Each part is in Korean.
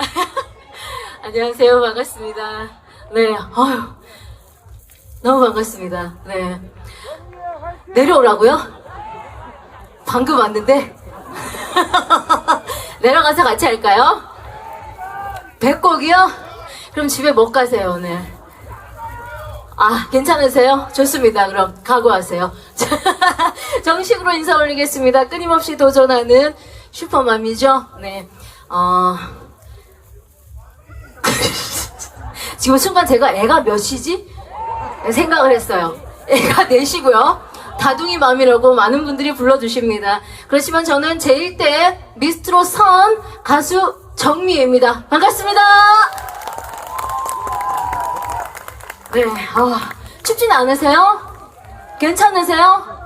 안녕하세요. 반갑습니다. 네, 아유, 너무 반갑습니다. 네. 내려오라고요? 방금 왔는데? 내려가서 같이 할까요? 백곡이요? 그럼 집에 못 가세요, 오늘. 아, 괜찮으세요? 좋습니다. 그럼 각오하세요. 정식으로 인사 올리겠습니다. 끊임없이 도전하는 슈퍼맘이죠? 네. 어, 지금 순간 제가 애가 몇이지? 생각을 했어요. 애가 넷이고요. 다둥이 맘이라고 많은 분들이 불러주십니다. 그렇지만 저는 제1대 미스트로 선 가수 정미애입니다. 반갑습니다. 네, 아, 춥진 않으세요? 괜찮으세요?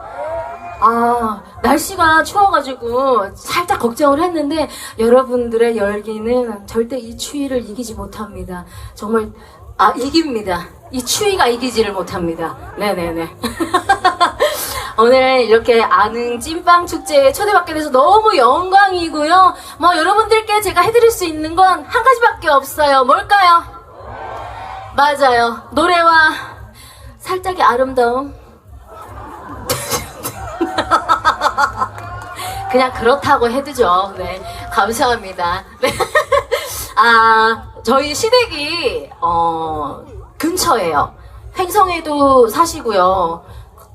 아, 날씨가 추워가지고 살짝 걱정을 했는데 여러분들의 열기는 절대 이 추위를 이기지 못합니다. 정말, 아, 이깁니다. 이 추위가 이기지를 못합니다. 네네네. 오늘 이렇게 아는 찐빵 축제에 초대받게 돼서 너무 영광이고요. 뭐 여러분들께 제가 해드릴 수 있는 건 한 가지밖에 없어요. 뭘까요? 맞아요. 노래와 살짝의 아름다움. 그냥 그렇다고 해두죠. 네. 감사합니다. 네. 아, 저희 시댁이, 어, 근처에요. 횡성에도 사시고요.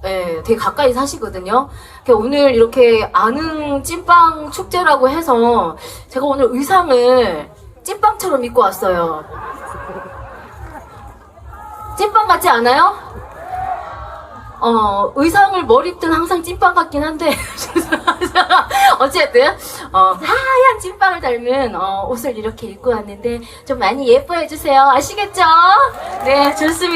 네, 되게 가까이 사시거든요. 오늘 이렇게 아는 찐빵 축제라고 해서 제가 오늘 의상을 찐빵처럼 입고 왔어요. 찐빵 같지 않아요? 어, 의상을 머리든 항상 찐빵 같긴 한데, 어쨌든, 어, 하얀 찐빵을 닮은, 어, 옷을 이렇게 입고 왔는데, 좀 많이 예뻐해 주세요. 아시겠죠? 네, 좋습니다.